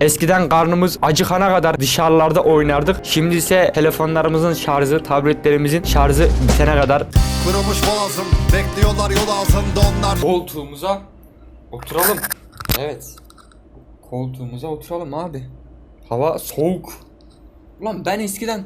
Eskiden karnımız acıkana kadar dışarılarda oynardık. Şimdi ise telefonlarımızın şarjı, tabletlerimizin şarjı bitene kadar Kırılmış boğazım Bekliyorlar yol altında onlar koltuğumuza oturalım. Evet. Koltuğumuza oturalım abi. Hava soğuk. Ulan ben eskiden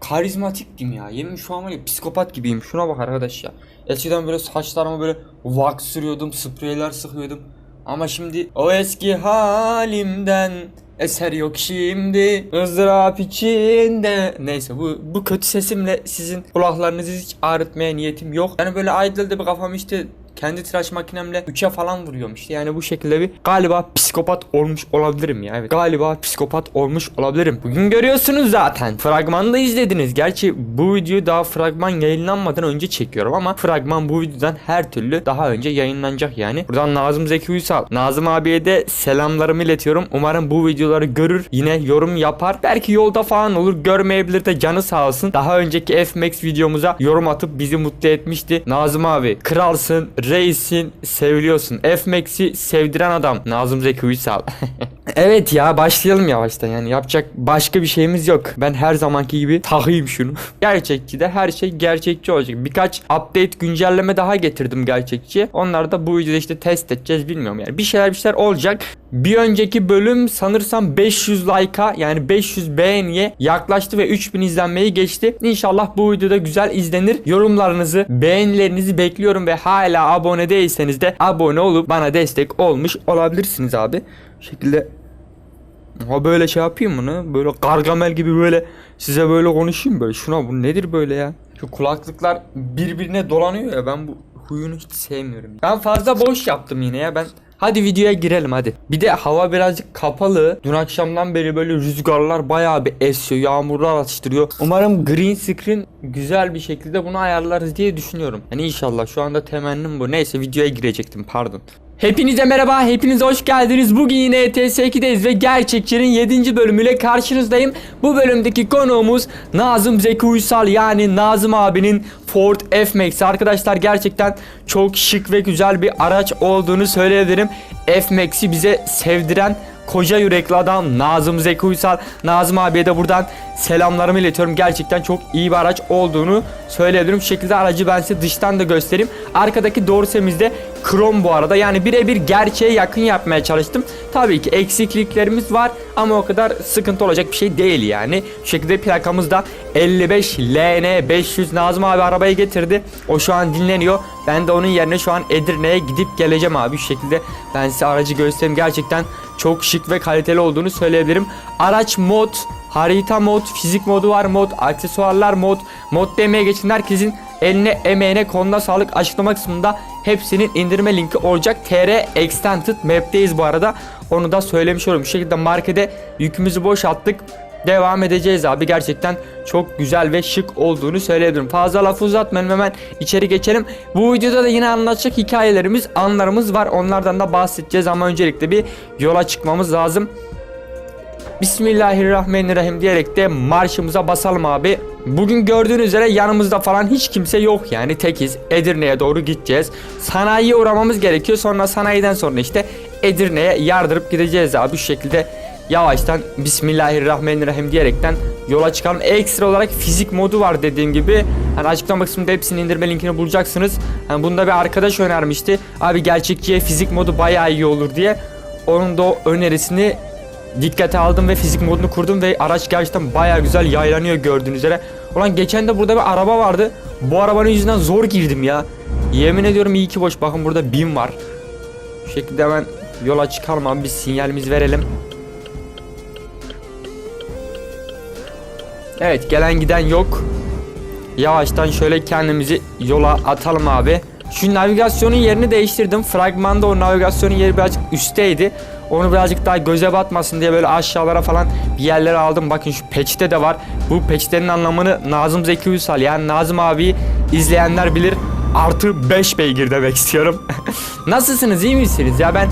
karizmatiktim ya. Yemin şu an ya psikopat gibiyim. Şuna bak arkadaş ya. Eskiden böyle saçlarıma böyle wax sürüyordum, spreyler sıkıyordum. Ama şimdi o eski halimden eser yok şimdi ızdırap içinde. Neyse bu bu kötü sesimle sizin kulaklarınızı hiç ağrıtmaya niyetim yok. Yani böyle idle'da bir kafam işte kendi tıraş makinemle 3'e falan vuruyorum işte. Yani bu şekilde bir galiba psikopat olmuş olabilirim ya. Evet. Galiba psikopat olmuş olabilirim. Bugün görüyorsunuz zaten. Fragmanı da izlediniz. Gerçi bu videoyu daha fragman yayınlanmadan önce çekiyorum ama fragman bu videodan her türlü daha önce yayınlanacak yani. Buradan Nazım Zeki Uysal. Nazım abiye de selamlarımı iletiyorum. Umarım bu videoları görür. Yine yorum yapar. Belki yolda falan olur. Görmeyebilir de canı sağ olsun. Daha önceki F-Max videomuza yorum atıp bizi mutlu etmişti. Nazım abi kralsın, reissin, seviliyorsun. F-Max'i sevdiren adam. Nazım Zeki Uysal. evet ya başlayalım yavaştan yani yapacak başka bir şeyimiz yok. Ben her zamanki gibi takayım şunu. Gerçekçi de her şey gerçekçi olacak. Birkaç update güncelleme daha getirdim gerçekçi. Onları da bu videoda işte test edeceğiz bilmiyorum yani. Bir şeyler bir şeyler olacak. Bir önceki bölüm sanırsam 500 like'a yani 500 beğeniye yaklaştı ve 3000 izlenmeyi geçti. İnşallah bu videoda güzel izlenir. Yorumlarınızı, beğenilerinizi bekliyorum ve hala abone değilseniz de abone olup bana destek olmuş olabilirsiniz abi. Bu şekilde Ha böyle şey yapayım bunu. Böyle gargamel gibi böyle size böyle konuşayım böyle. Şuna bu nedir böyle ya? Şu kulaklıklar birbirine dolanıyor ya ben bu huyunu hiç sevmiyorum. Ben fazla boş yaptım yine ya ben Hadi videoya girelim hadi. Bir de hava birazcık kapalı. Dün akşamdan beri böyle rüzgarlar bayağı bir esiyor. Yağmurlar atıştırıyor. Umarım green screen güzel bir şekilde bunu ayarlarız diye düşünüyorum. Yani inşallah şu anda temennim bu. Neyse videoya girecektim pardon. Hepinize merhaba, hepiniz hoş geldiniz. Bugün yine E ETS2'deyiz ve Gerçekçi'nin 7. bölümüyle karşınızdayım. Bu bölümdeki konuğumuz Nazım Zeki Uysal yani Nazım abinin Ford F-Max. Arkadaşlar gerçekten çok şık ve güzel bir araç olduğunu söyleyebilirim. F-Max'i bize sevdiren koca yürekli adam Nazım Zeki Uysal. Nazım abiye de buradan selamlarımı iletiyorum. Gerçekten çok iyi bir araç olduğunu söyleyebilirim. Şu şekilde aracı ben size dıştan da göstereyim. Arkadaki dorsemizde krom bu arada. Yani birebir gerçeğe yakın yapmaya çalıştım. Tabii ki eksikliklerimiz var ama o kadar sıkıntı olacak bir şey değil yani. Şu şekilde plakamız da 55 LN 500 Nazım abi arabayı getirdi. O şu an dinleniyor. Ben de onun yerine şu an Edirne'ye gidip geleceğim abi. Şu şekilde ben size aracı göstereyim. Gerçekten çok şık ve kaliteli olduğunu söyleyebilirim. Araç mod, harita mod, fizik modu var mod, aksesuarlar mod, mod demeye geçin herkesin eline emeğine konuda sağlık açıklama kısmında hepsinin indirme linki olacak. TR Extended Map'teyiz bu arada. Onu da söylemiş olurum. Şu şekilde markete yükümüzü boşalttık. Devam edeceğiz abi. Gerçekten çok güzel ve şık olduğunu söyleyebilirim. Fazla lafı uzatmayalım hemen içeri geçelim. Bu videoda da yine anlatacak hikayelerimiz, anlarımız var. Onlardan da bahsedeceğiz ama öncelikle bir yola çıkmamız lazım. Bismillahirrahmanirrahim diyerek de marşımıza basalım abi. Bugün gördüğünüz üzere yanımızda falan hiç kimse yok yani tekiz. Edirne'ye doğru gideceğiz. Sanayiye uğramamız gerekiyor. Sonra sanayiden sonra işte Edirne'ye yardırıp gideceğiz abi. Şu şekilde yavaştan Bismillahirrahmanirrahim diyerekten yola çıkalım. Ekstra olarak fizik modu var dediğim gibi. Hani açıklama kısmında hepsinin indirme linkini bulacaksınız. Hani bunda bir arkadaş önermişti. Abi gerçekçiye fizik modu bayağı iyi olur diye. Onun da o önerisini dikkate aldım ve fizik modunu kurdum ve araç gerçekten baya güzel yaylanıyor gördüğünüz üzere. Ulan geçen de burada bir araba vardı. Bu arabanın yüzünden zor girdim ya. Yemin ediyorum iyi ki boş. Bakın burada bin var. Şu şekilde hemen yola çıkalım abi bir sinyalimizi verelim. Evet gelen giden yok. Yavaştan şöyle kendimizi yola atalım abi. Şu navigasyonun yerini değiştirdim. Fragmanda o navigasyonun yeri birazcık üstteydi. Onu birazcık daha göze batmasın diye böyle aşağılara falan bir yerlere aldım. Bakın şu peçete de var. Bu peçetenin anlamını Nazım Zeki Uysal yani Nazım abi izleyenler bilir. Artı 5 beygir demek istiyorum. Nasılsınız iyi misiniz ya ben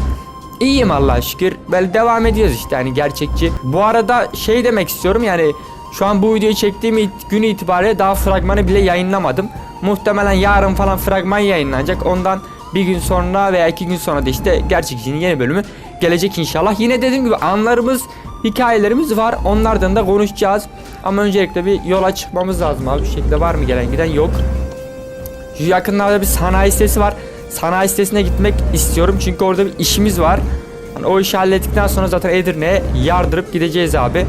iyiyim Allah'a şükür. Böyle devam ediyoruz işte hani gerçekçi. Bu arada şey demek istiyorum yani şu an bu videoyu çektiğim it- gün itibariyle daha fragmanı bile yayınlamadım. Muhtemelen yarın falan fragman yayınlanacak. Ondan bir gün sonra veya iki gün sonra da işte gerçekçinin yeni bölümü gelecek inşallah. Yine dediğim gibi anlarımız, hikayelerimiz var. Onlardan da konuşacağız. Ama öncelikle bir yola çıkmamız lazım abi. Bu şekilde var mı gelen giden yok. Şu yakınlarda bir sanayi sitesi var. Sanayi sitesine gitmek istiyorum çünkü orada bir işimiz var. Hani o işi hallettikten sonra zaten Edirne'ye yardırıp gideceğiz abi.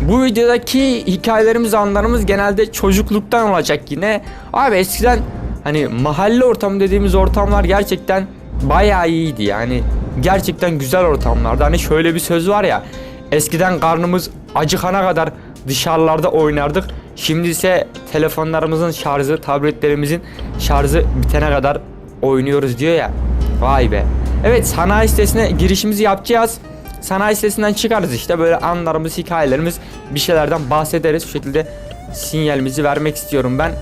Bu videodaki hikayelerimiz, anlarımız genelde çocukluktan olacak yine. Abi eskiden hani mahalle ortamı dediğimiz ortamlar gerçekten bayağı iyiydi yani. Gerçekten güzel ortamlardı. Hani şöyle bir söz var ya. Eskiden karnımız acıkana kadar dışarılarda oynardık. Şimdi ise telefonlarımızın şarjı, tabletlerimizin şarjı bitene kadar oynuyoruz diyor ya. Vay be. Evet sanayi sitesine girişimizi yapacağız. Sanayi sitesinden çıkarız işte böyle anlarımız, hikayelerimiz bir şeylerden bahsederiz. Şu şekilde sinyalimizi vermek istiyorum ben.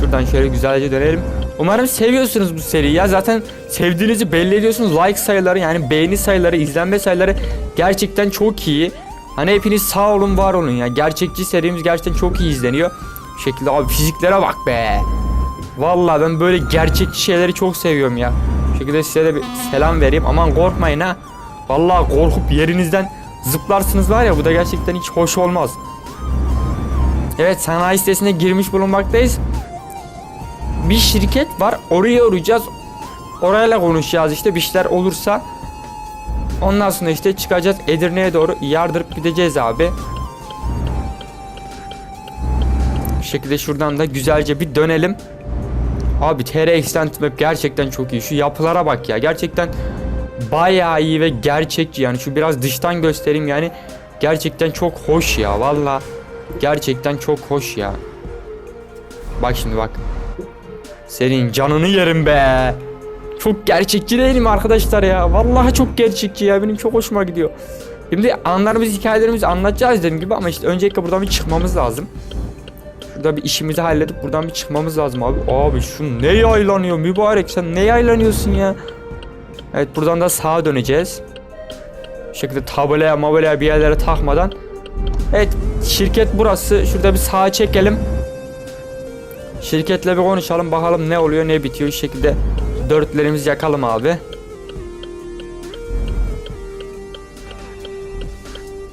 Şuradan şöyle güzelce dönelim. Umarım seviyorsunuz bu seriyi ya. Zaten sevdiğinizi belli ediyorsunuz. Like sayıları yani beğeni sayıları, izlenme sayıları gerçekten çok iyi. Hani hepiniz sağ olun, var olun ya. Gerçekçi serimiz gerçekten çok iyi izleniyor. Bu şekilde abi fiziklere bak be. Vallahi ben böyle gerçekçi şeyleri çok seviyorum ya. Şekilde size de bir selam vereyim. Aman korkmayın ha. Vallahi korkup yerinizden zıplarsınız var ya bu da gerçekten hiç hoş olmaz. Evet sanayi sitesine girmiş bulunmaktayız. Bir şirket var oraya uğrayacağız. Orayla konuşacağız işte bir şeyler olursa. Ondan sonra işte çıkacağız Edirne'ye doğru yardırıp gideceğiz abi. Bu şekilde şuradan da güzelce bir dönelim. Abi TR Extended Map gerçekten çok iyi. Şu yapılara bak ya. Gerçekten bayağı iyi ve gerçekçi. Yani şu biraz dıştan göstereyim yani. Gerçekten çok hoş ya. Valla. Gerçekten çok hoş ya. Bak şimdi bak. Senin canını yerim be. Çok gerçekçi değil mi arkadaşlar ya? Vallahi çok gerçekçi ya. Benim çok hoşuma gidiyor. Şimdi anlarımız, hikayelerimizi anlatacağız dediğim gibi ama işte öncelikle buradan bir çıkmamız lazım. Şurada bir işimizi halledip buradan bir çıkmamız lazım abi. Abi şu ne yaylanıyor mübarek sen ne yaylanıyorsun ya? Evet buradan da sağa döneceğiz. Bu şekilde tabelaya mabelaya bir yerlere takmadan. Evet şirket burası. Şurada bir sağa çekelim. Şirketle bir konuşalım bakalım ne oluyor ne bitiyor. Şu şekilde dörtlerimizi yakalım abi.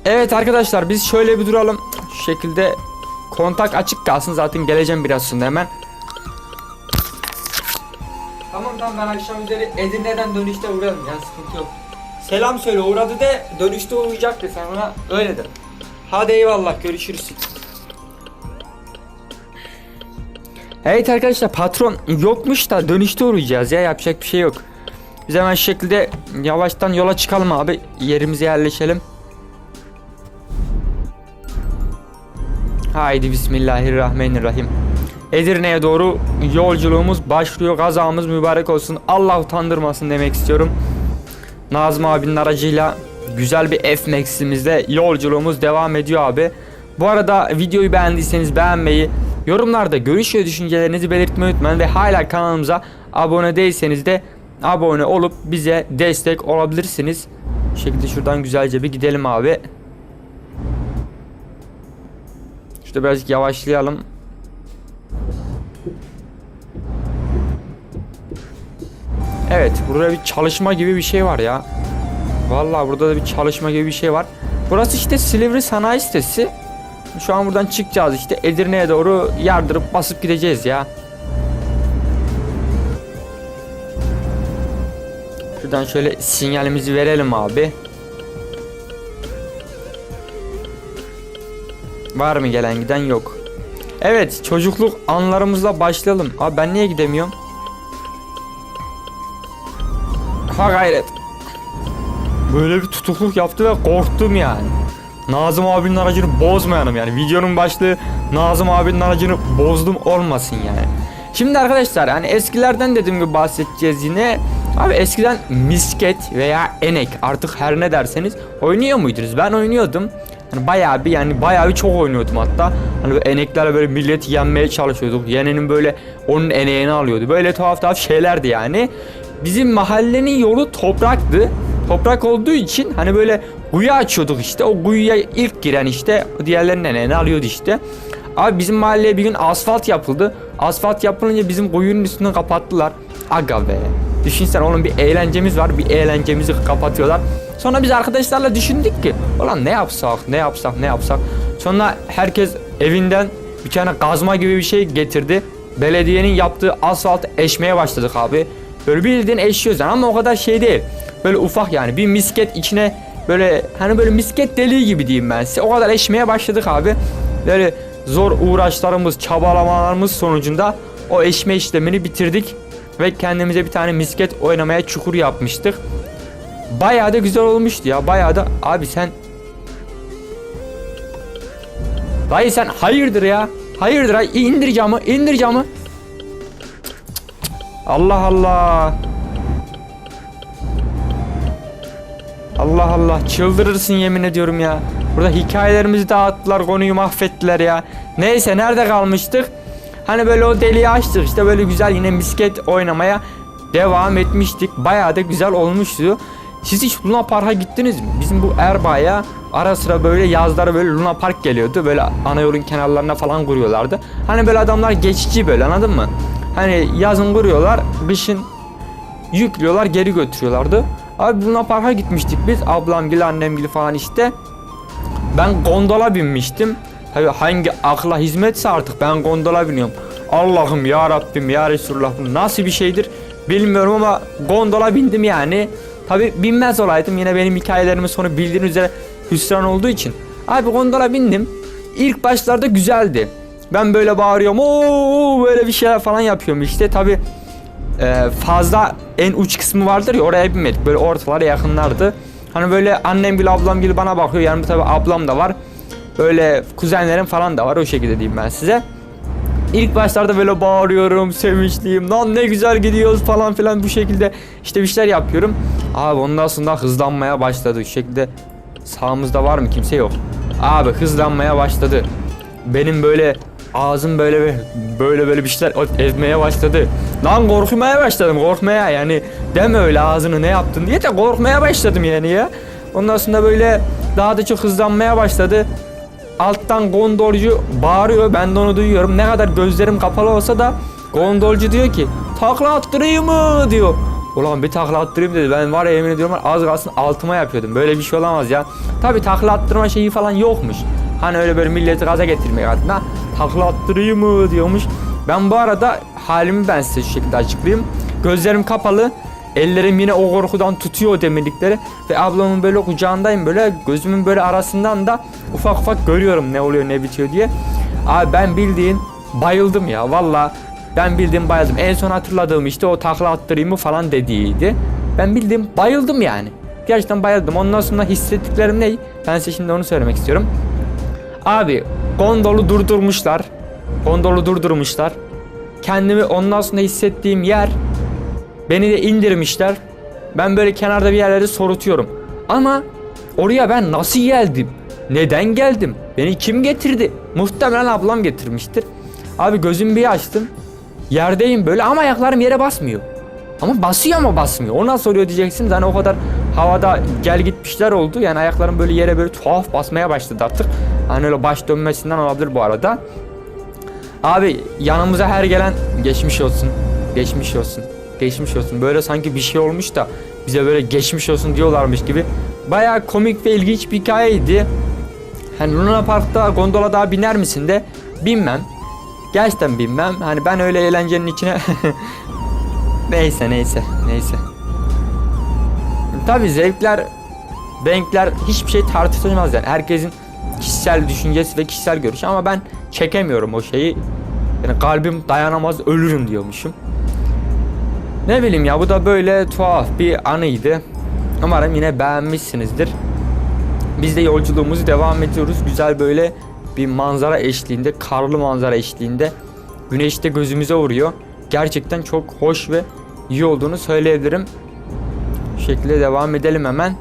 Evet arkadaşlar biz şöyle bir duralım. Şu şekilde kontak açık kalsın zaten geleceğim biraz sonra hemen. Tamam tamam ben akşam üzeri Edirne'den dönüşte uğrarım ya sıkıntı yok. Selam söyle uğradı de dönüşte uğrayacaktı sen ona öyle de. Hadi eyvallah görüşürüz. Evet arkadaşlar patron yokmuş da dönüşte uğrayacağız ya yapacak bir şey yok. Biz hemen şu şekilde yavaştan yola çıkalım abi yerimize yerleşelim. Haydi bismillahirrahmanirrahim. Edirne'ye doğru yolculuğumuz başlıyor. Gazamız mübarek olsun. Allah utandırmasın demek istiyorum. Nazım abinin aracıyla güzel bir F-Max'imizde yolculuğumuz devam ediyor abi. Bu arada videoyu beğendiyseniz beğenmeyi, yorumlarda görüş ve düşüncelerinizi belirtmeyi unutmayın ve hala kanalımıza abone değilseniz de abone olup bize destek olabilirsiniz. Bu şekilde şuradan güzelce bir gidelim abi. Şurada birazcık yavaşlayalım. Evet, burada bir çalışma gibi bir şey var ya. Vallahi burada da bir çalışma gibi bir şey var. Burası işte Silivri Sanayi Sitesi. Şu an buradan çıkacağız işte Edirne'ye doğru yardırıp basıp gideceğiz ya. Şuradan şöyle sinyalimizi verelim abi. Var mı gelen giden yok. Evet çocukluk anlarımızla başlayalım. Abi ben niye gidemiyorum? Ha gayret. Böyle bir tutukluk yaptı ve korktum yani. Nazım abinin aracını bozmayalım yani. Videonun başlığı Nazım abinin aracını bozdum olmasın yani. Şimdi arkadaşlar hani eskilerden dediğim gibi bahsedeceğiz yine. Abi eskiden misket veya enek artık her ne derseniz oynuyor muydunuz? Ben oynuyordum. Hani bayağı bir yani bayağı bir çok oynuyordum hatta. Hani böyle eneklerle böyle milleti yenmeye çalışıyorduk. Yenenin böyle onun eneğini alıyordu. Böyle tuhaf tuhaf şeylerdi yani. Bizim mahallenin yolu topraktı. Toprak olduğu için hani böyle kuyu açıyorduk işte. O kuyuya ilk giren işte diğerlerinin eneğini alıyordu işte. Abi bizim mahalleye bir gün asfalt yapıldı. Asfalt yapılınca bizim kuyunun üstünü kapattılar. Aga be. Düşünsen oğlum bir eğlencemiz var. Bir eğlencemizi kapatıyorlar. Sonra biz arkadaşlarla düşündük ki ulan ne yapsak ne yapsak ne yapsak. Sonra herkes evinden bir tane kazma gibi bir şey getirdi. Belediyenin yaptığı asfaltı eşmeye başladık abi. Böyle bildiğin eşiyoruz yani ama o kadar şey değil. Böyle ufak yani bir misket içine böyle hani böyle misket deliği gibi diyeyim ben size. O kadar eşmeye başladık abi. Böyle zor uğraşlarımız, çabalamalarımız sonucunda o eşme işlemini bitirdik. Ve kendimize bir tane misket oynamaya çukur yapmıştık. Bayağı da güzel olmuştu ya. Bayağı da abi sen Dayı sen hayırdır ya? Hayırdır ha? İndir camı, indir camı. Allah Allah. Allah Allah çıldırırsın yemin ediyorum ya. Burada hikayelerimizi dağıttılar konuyu mahvettiler ya. Neyse nerede kalmıştık? Hani böyle o deliği açtık işte böyle güzel yine misket oynamaya devam etmiştik. Bayağı da güzel olmuştu. Siz hiç Luna Park'a gittiniz mi? Bizim bu Erbay'a ara sıra böyle yazları böyle Luna Park geliyordu. Böyle ana yolun kenarlarına falan kuruyorlardı. Hani böyle adamlar geçici böyle anladın mı? Hani yazın kuruyorlar, kışın yüklüyorlar geri götürüyorlardı. Abi Luna Park'a gitmiştik biz. Ablamgil, annemgil falan işte. Ben gondola binmiştim. Tabii hangi akla hizmetse artık ben gondola biniyorum. Allah'ım ya Rabbim ya Resulullah bu nasıl bir şeydir bilmiyorum ama gondola bindim yani. Tabii binmez olaydım yine benim hikayelerimin sonu bildiğiniz üzere hüsran olduğu için. Abi gondola bindim. İlk başlarda güzeldi. Ben böyle bağırıyorum. Oo böyle bir şeyler falan yapıyorum işte. Tabii e, fazla en uç kısmı vardır ya oraya binmedik. Böyle ortalara yakınlardı. Hani böyle annem gibi ablam gibi bana bakıyor. Yani tabii ablam da var. Böyle kuzenlerim falan da var o şekilde diyeyim ben size. İlk başlarda böyle bağırıyorum, sevinçliyim. Lan ne güzel gidiyoruz falan filan bu şekilde işte bir şeyler yapıyorum. Abi ondan sonra hızlanmaya başladı. Şu şekilde sağımızda var mı kimse yok. Abi hızlanmaya başladı. Benim böyle ağzım böyle böyle böyle bir şeyler ezmeye başladı. Lan korkmaya başladım korkmaya yani deme öyle ağzını ne yaptın diye de korkmaya başladım yani ya. Ondan sonra böyle daha da çok hızlanmaya başladı. Alttan gondolcu bağırıyor ben de onu duyuyorum. Ne kadar gözlerim kapalı olsa da gondolcu diyor ki takla attırayım mı diyor. Ulan bir takla attırayım dedi. Ben var ya yemin ediyorum az kalsın altıma yapıyordum. Böyle bir şey olamaz ya. Tabi takla attırma şeyi falan yokmuş. Hani öyle böyle milleti gaza getirmek adına takla attırayım mı diyormuş. Ben bu arada halimi ben size şu şekilde açıklayayım. Gözlerim kapalı. Ellerim yine o korkudan tutuyor demirlikleri. Ve ablamın böyle kucağındayım böyle. Gözümün böyle arasından da ufak ufak görüyorum ne oluyor ne bitiyor diye. Abi ben bildiğin bayıldım ya valla. Ben bildiğim bayıldım. En son hatırladığım işte o takla attırayım mı falan dediğiydi. Ben bildiğim bayıldım yani. Gerçekten bayıldım. Ondan sonra hissettiklerim ne? Ben size şimdi onu söylemek istiyorum. Abi gondolu durdurmuşlar. Gondolu durdurmuşlar. Kendimi ondan sonra hissettiğim yer Beni de indirmişler. Ben böyle kenarda bir yerlerde sorutuyorum. Ama oraya ben nasıl geldim? Neden geldim? Beni kim getirdi? Muhtemelen ablam getirmiştir. Abi gözümü bir açtım. Yerdeyim böyle ama ayaklarım yere basmıyor. Ama basıyor ama basmıyor. O nasıl oluyor diyeceksiniz. Hani o kadar havada gel gitmişler oldu. Yani ayaklarım böyle yere böyle tuhaf basmaya başladı artık. Hani öyle baş dönmesinden olabilir bu arada. Abi yanımıza her gelen geçmiş olsun. Geçmiş olsun. Geçmiş olsun. Böyle sanki bir şey olmuş da bize böyle geçmiş olsun diyorlarmış gibi. Bayağı komik ve ilginç bir hikayeydi. Hani Luna Park'ta gondola daha biner misin de binmem. Gerçekten binmem. Hani ben öyle eğlencenin içine neyse neyse neyse. Tabi zevkler, renkler hiçbir şey tartışılmaz yani. Herkesin kişisel düşüncesi ve kişisel görüşü ama ben çekemiyorum o şeyi. Yani kalbim dayanamaz ölürüm diyormuşum. Ne bileyim ya bu da böyle tuhaf bir anıydı. Umarım yine beğenmişsinizdir. Biz de yolculuğumuzu devam ediyoruz. Güzel böyle bir manzara eşliğinde, karlı manzara eşliğinde. Güneş de gözümüze vuruyor. Gerçekten çok hoş ve iyi olduğunu söyleyebilirim. Bu şekilde devam edelim hemen.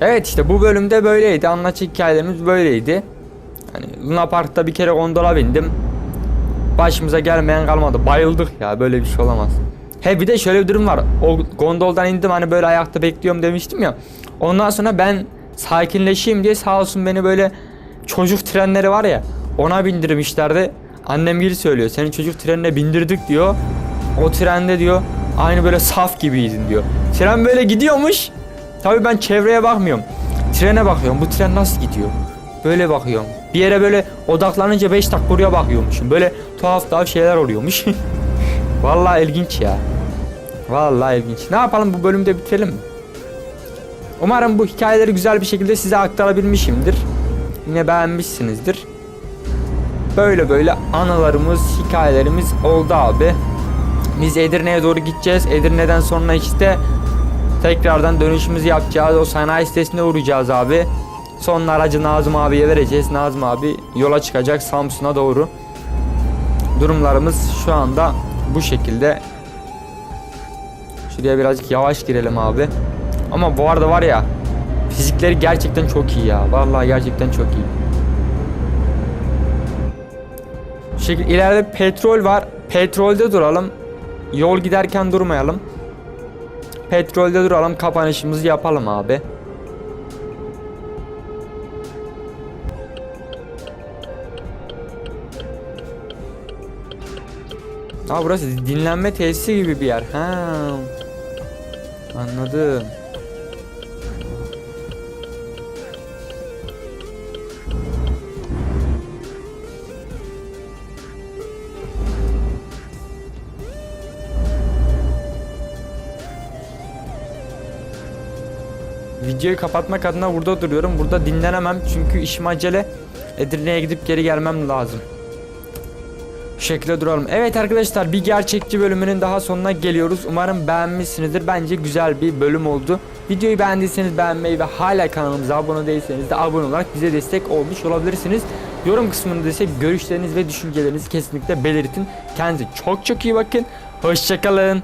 Evet işte bu bölümde böyleydi. Anlatacak hikayelerimiz böyleydi. Hani Luna Park'ta bir kere gondola bindim. Başımıza gelmeyen kalmadı. Bayıldık ya böyle bir şey olamaz. He bir de şöyle bir durum var. O gondoldan indim hani böyle ayakta bekliyorum demiştim ya. Ondan sonra ben sakinleşeyim diye sağ olsun beni böyle çocuk trenleri var ya ona bindirmişlerdi. Annem gibi söylüyor. Seni çocuk trenine bindirdik diyor. O trende diyor aynı böyle saf gibiydin diyor. Tren böyle gidiyormuş. Tabii ben çevreye bakmıyorum. Trene bakıyorum. Bu tren nasıl gidiyor? Böyle bakıyorum. Bir yere böyle odaklanınca 5 dakika oraya bakıyormuşum. Böyle tuhaf tuhaf şeyler oluyormuş. Vallahi ilginç ya. Vallahi ilginç. Ne yapalım bu bölümde bitirelim mi? Umarım bu hikayeleri güzel bir şekilde size aktarabilmişimdir. Yine beğenmişsinizdir. Böyle böyle anılarımız, hikayelerimiz oldu abi. Biz Edirne'ye doğru gideceğiz. Edirne'den sonra işte tekrardan dönüşümüzü yapacağız. O sanayi sitesine uğrayacağız abi. Son aracı Nazım abiye vereceğiz. Nazım abi yola çıkacak Samsun'a doğru. Durumlarımız şu anda bu şekilde. Şuraya birazcık yavaş girelim abi. Ama bu arada var ya fizikleri gerçekten çok iyi ya. Vallahi gerçekten çok iyi. Şu şekilde ileride petrol var. Petrolde duralım. Yol giderken durmayalım. Petrolde duralım. Kapanışımızı yapalım abi. Aa burası dinlenme tesisi gibi bir yer. Ha. Anladım. Videoyu kapatmak adına burada duruyorum. Burada dinlenemem çünkü işim acele. Edirne'ye gidip geri gelmem lazım. Şekilde duralım. Evet arkadaşlar bir gerçekçi bölümünün daha sonuna geliyoruz. Umarım beğenmişsinizdir. Bence güzel bir bölüm oldu. Videoyu beğendiyseniz beğenmeyi ve hala kanalımıza abone değilseniz de abone olarak bize destek olmuş olabilirsiniz. Yorum kısmında ise görüşleriniz ve düşüncelerinizi kesinlikle belirtin. Kendinize çok çok iyi bakın. Hoşçakalın.